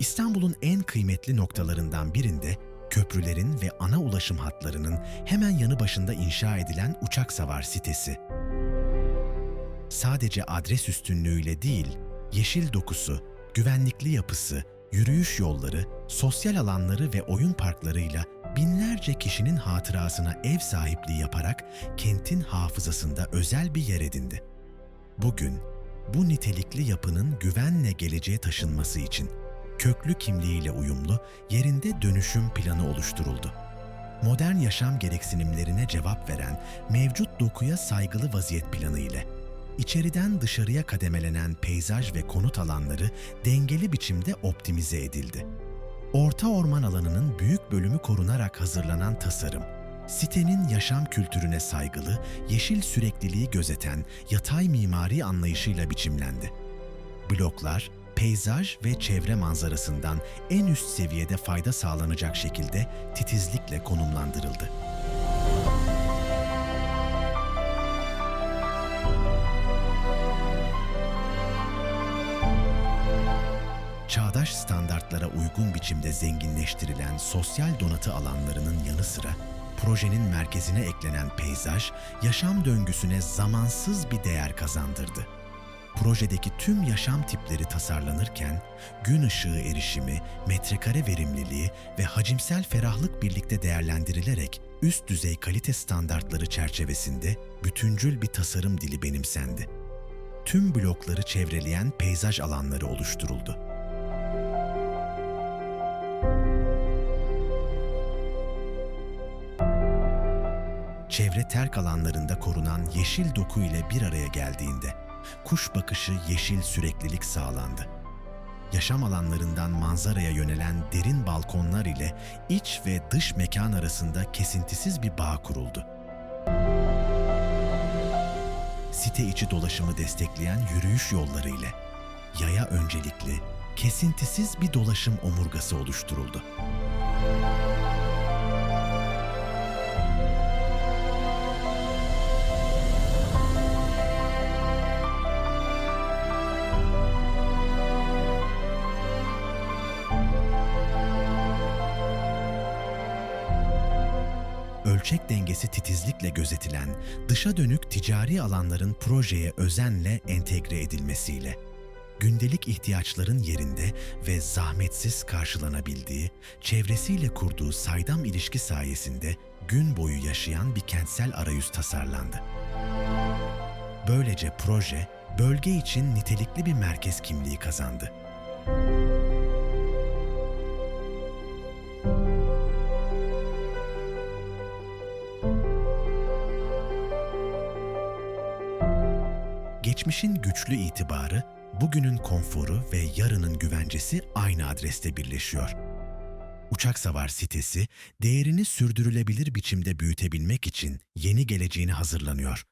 İstanbul'un en kıymetli noktalarından birinde köprülerin ve ana ulaşım hatlarının hemen yanı başında inşa edilen uçak savar sitesi. Sadece adres üstünlüğüyle değil, yeşil dokusu, güvenlikli yapısı, yürüyüş yolları, sosyal alanları ve oyun parklarıyla binlerce kişinin hatırasına ev sahipliği yaparak kentin hafızasında özel bir yer edindi. Bugün bu nitelikli yapının güvenle geleceğe taşınması için köklü kimliğiyle uyumlu yerinde dönüşüm planı oluşturuldu. Modern yaşam gereksinimlerine cevap veren mevcut dokuya saygılı vaziyet planı ile içeriden dışarıya kademelenen peyzaj ve konut alanları dengeli biçimde optimize edildi. Orta orman alanının büyük bölümü korunarak hazırlanan tasarım, sitenin yaşam kültürüne saygılı, yeşil sürekliliği gözeten yatay mimari anlayışıyla biçimlendi. Bloklar, peyzaj ve çevre manzarasından en üst seviyede fayda sağlanacak şekilde titizlikle konumlandırıldı. Çağdaş standartlara uygun biçimde zenginleştirilen sosyal donatı alanlarının yanı sıra projenin merkezine eklenen peyzaj, yaşam döngüsüne zamansız bir değer kazandırdı. Projedeki tüm yaşam tipleri tasarlanırken, gün ışığı erişimi, metrekare verimliliği ve hacimsel ferahlık birlikte değerlendirilerek üst düzey kalite standartları çerçevesinde bütüncül bir tasarım dili benimsendi. Tüm blokları çevreleyen peyzaj alanları oluşturuldu. Çevre terk alanlarında korunan yeşil doku ile bir araya geldiğinde kuş bakışı yeşil süreklilik sağlandı. Yaşam alanlarından manzaraya yönelen derin balkonlar ile iç ve dış mekan arasında kesintisiz bir bağ kuruldu. Site içi dolaşımı destekleyen yürüyüş yolları ile yaya öncelikli, kesintisiz bir dolaşım omurgası oluşturuldu. Ölçek dengesi titizlikle gözetilen, dışa dönük ticari alanların projeye özenle entegre edilmesiyle, gündelik ihtiyaçların yerinde ve zahmetsiz karşılanabildiği, çevresiyle kurduğu saydam ilişki sayesinde gün boyu yaşayan bir kentsel arayüz tasarlandı. Böylece proje, bölge için nitelikli bir merkez kimliği kazandı. Geçmişin güçlü itibarı, bugünün konforu ve yarının güvencesi aynı adreste birleşiyor. Uçak Savar sitesi, değerini sürdürülebilir biçimde büyütebilmek için yeni geleceğini hazırlanıyor.